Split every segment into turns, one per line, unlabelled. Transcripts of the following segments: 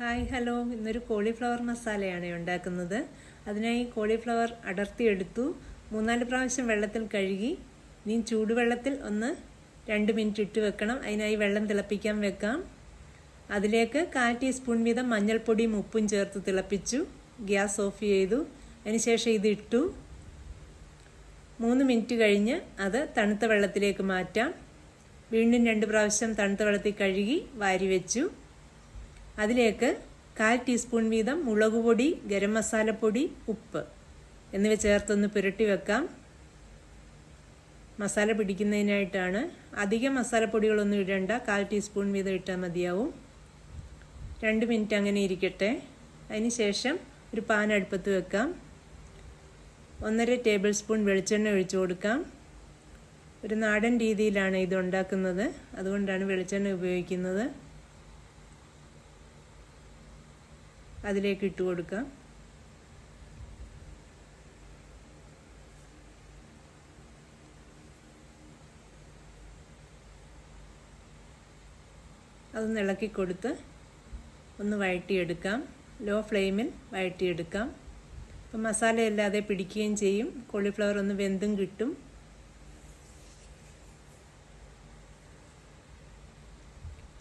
Hi hello. ഇന്നൊരു cauliflower മസാലയാണ് ഉണ്ടാക്കുന്നത്. അതിനായി കോളിഫ്ലവർ അടർത്തിയെടുത്തു. മൂന്നാൽ പ്രാവശ്യം വെള്ളത്തിൽ കഴുകി. ഇനി ചൂടുവെള്ളത്തിൽ ഒന്ന് രണ്ട് മിനിറ്റ് ഇട്ട് വെക്കണം. അതിനായി വെള്ളം തിളപ്പിക്കാൻ വെക്കാം. അതിലേക്ക് കാൽ ടീസ്പൂൺ വീതം മഞ്ഞൾപ്പൊടിയും ഉപ്പും ചേർത്ത് തിളപ്പിച്ചു. ഗ്യാസ് ഓഫ് ചെയ്തു. അതിനുശേഷം ഇത് ഇട്ടു. മൂന്ന് മിനിറ്റ് കഴിഞ്ഞ് അത് തണുത്ത വെള്ളത്തിലേക്ക് മാറ്റാം. വീണ്ടും രണ്ട് പ്രാവശ്യം തണുത്ത വെള്ളത്തിൽ കഴുകി വാരി വെച്ചു. അതിലേക്ക് കാൽ ടീസ്പൂൺ വീതം മുളക് പൊടി ഗരം മസാലപ്പൊടി ഉപ്പ് എന്നിവ ചേർത്തൊന്ന് പുരട്ടി വെക്കാം. മസാല പിടിക്കുന്നതിനായിട്ടാണ്. അധികം മസാലപ്പൊടികളൊന്നും ഇടേണ്ട. കാൽ ടീസ്പൂൺ വീതം ഇട്ടാൽ മതിയാവും. രണ്ട് മിനിറ്റ് അങ്ങനെ ഇരിക്കട്ടെ. അതിന് ശേഷം ഒരു പാൻ അടുപ്പത്ത് വെക്കാം. ഒന്നര ടേബിൾ സ്പൂൺ വെളിച്ചെണ്ണ ഒഴിച്ചു കൊടുക്കാം. ഒരു നാടൻ രീതിയിലാണ് ഇത് ഉണ്ടാക്കുന്നത്. അതുകൊണ്ടാണ് വെളിച്ചെണ്ണ ഉപയോഗിക്കുന്നത്. അതിലേക്ക് ഇട്ട് കൊടുക്കാം. അതൊന്ന് ഇളക്കി കൊടുത്ത് ഒന്ന് വഴറ്റിയെടുക്കാം. ലോ ഫ്ലെയിമിൽ വഴറ്റിയെടുക്കാം. അപ്പം മസാലയല്ലാതെ പിടിക്കുകയും ചെയ്യും. കോളിഫ്ലവർ ഒന്ന് വെന്തും കിട്ടും.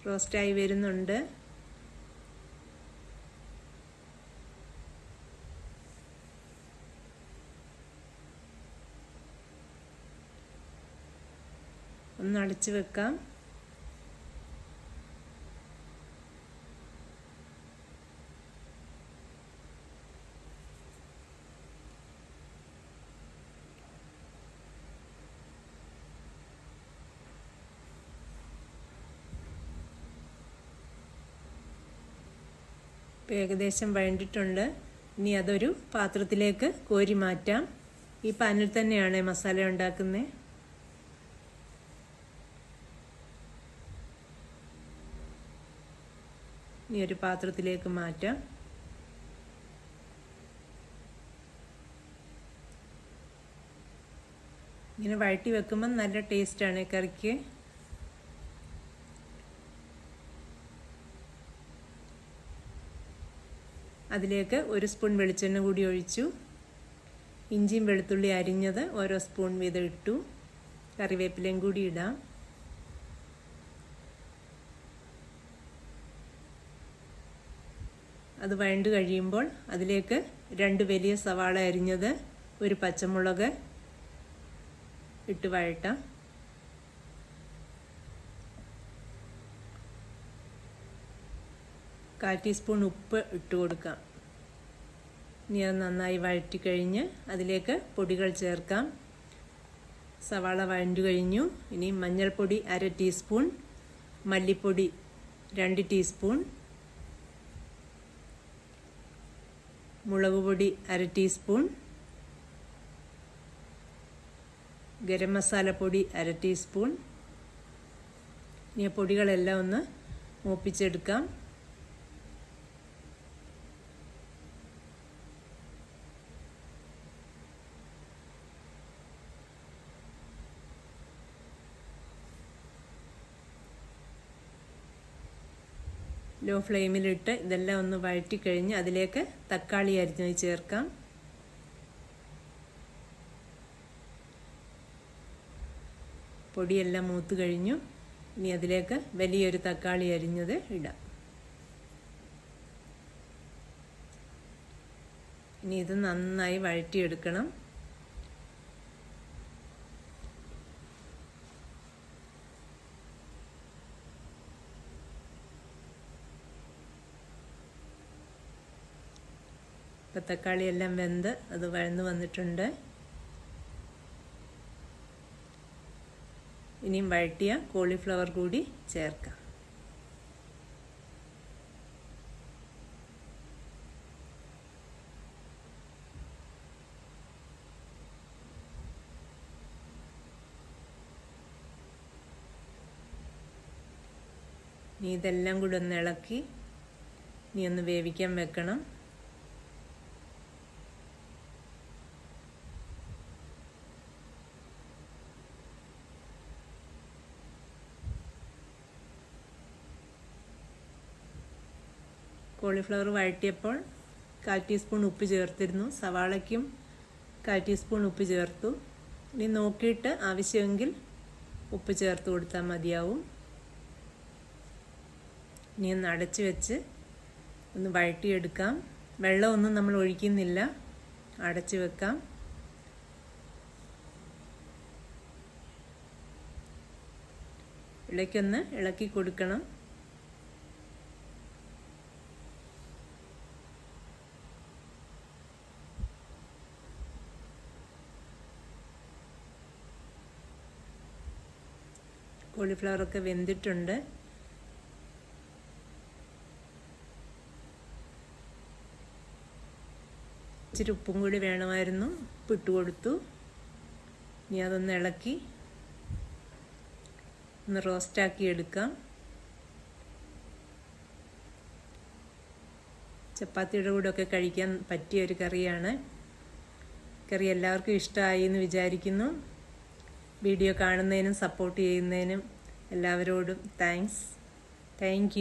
റോസ്റ്റായി വരുന്നുണ്ട്. ഒന്ന് അടച്ചു വെക്കാം. ഏകദേശം വഴണ്ടിട്ടുണ്ട്. ഇനി അതൊരു പാത്രത്തിലേക്ക് കോരി മാറ്റാം. ഈ പാനിൽ തന്നെയാണ് മസാല ഉണ്ടാക്കുന്നത് ഇനി ഒരു പാത്രത്തിലേക്ക് മാറ്റാം. ഇങ്ങനെ വഴറ്റി വെക്കുമ്പോൾ നല്ല ടേസ്റ്റാണ് കറിക്ക്. അതിലേക്ക് ഒരു സ്പൂൺ വെളിച്ചെണ്ണ കൂടി ഒഴിച്ചു. ഇഞ്ചിയും വെളുത്തുള്ളി അരിഞ്ഞത് ഓരോ സ്പൂൺ വീതം ഇട്ടു. കറിവേപ്പിലയും കൂടി ഇടാം. അത് വഴണ്ട് കഴിയുമ്പോൾ അതിലേക്ക് രണ്ട് വലിയ സവാള അരിഞ്ഞത് ഒരു പച്ചമുളക് ഇട്ട് വഴട്ടാം കാൽ ടീസ്പൂൺ ഉപ്പ് ഇട്ട് കൊടുക്കാം. ഇനി അത് നന്നായി വഴറ്റി കഴിഞ്ഞ് അതിലേക്ക് പൊടികൾ ചേർക്കാം. സവാള വഴണ്ടു കഴിഞ്ഞു. ഇനി മഞ്ഞൾപ്പൊടി അര ടീസ്പൂൺ മല്ലിപ്പൊടി രണ്ട് ടീസ്പൂൺ മുളക് പൊടി അര ടീസ്പൂൺ. ഗരം മസാല പൊടി അര ടീസ്പൂൺ. ഇനി പൊടികളെല്ലാം ഒന്ന് മൂപ്പിച്ചെടുക്കാം. ലോ ഫ്ലെയിമിലിട്ട് ഇതെല്ലാം ഒന്ന് വഴറ്റി കഴിഞ്ഞ് അതിലേക്ക് തക്കാളി അരിഞ്ഞത് ചേർക്കാം. പൊടിയെല്ലാം മൂത്ത് കഴിഞ്ഞു. ഇനി അതിലേക്ക് വലിയൊരു തക്കാളി അരിഞ്ഞത് ഇടാം. ഇനി ഇത് നന്നായി വഴറ്റിയെടുക്കണം. തക്കാളി എല്ലാം വെന്ത് അത് വഴന്ന് വന്നിട്ടുണ്ട്. ഇനിയും വഴറ്റിയ കോളിഫ്ലവർ കൂടി ചേർക്കാം. ഇനി ഇതെല്ലാം കൂടി ഒന്ന് ഇളക്കി ഇനി ഒന്ന് വേവിക്കാൻ വെക്കണം. കോളിഫ്ലവർ വഴറ്റിയപ്പോൾ കാൽ ടീസ്പൂൺ ഉപ്പ് ചേർത്തിരുന്നു. സവാളയ്ക്കും കാൽ ടീസ്പൂൺ ഉപ്പ് ചേർത്തു. ഇനി നോക്കിയിട്ട് ആവശ്യമെങ്കിൽ ഉപ്പ് ചേർത്ത് കൊടുത്താൽ മതിയാവും. ഇനി ഒന്ന് അടച്ചു വെച്ച് ഒന്ന് വഴറ്റിയെടുക്കാം. വെള്ളമൊന്നും നമ്മൾ ഒഴിക്കുന്നില്ല. അടച്ചു വെക്കാം. ഇളയ്ക്കൊന്ന് ഇളക്കി കൊടുക്കണം. കോളിഫ്ലവറൊക്കെ വെന്തിട്ടുണ്ട്. ഇച്ചിരി ഉപ്പും കൂടി വേണമായിരുന്നു. ഉപ്പിട്ട് കൊടുത്തു. ഇനി അതൊന്ന് ഇളക്കി ഒന്ന് റോസ്റ്റാക്കി എടുക്കാം. ചപ്പാത്തിയുടെ കൂടെ ഒക്കെ കഴിക്കാൻ പറ്റിയ ഒരു കറിയാണ്. കറി എല്ലാവർക്കും ഇഷ്ടമായി എന്ന് വിചാരിക്കുന്നു. വീഡിയോ കാണുന്നതിനും സപ്പോർട്ട് ചെയ്യുന്നതിനും എല്ലാവരോടും താങ്ക്സ് താങ്ക്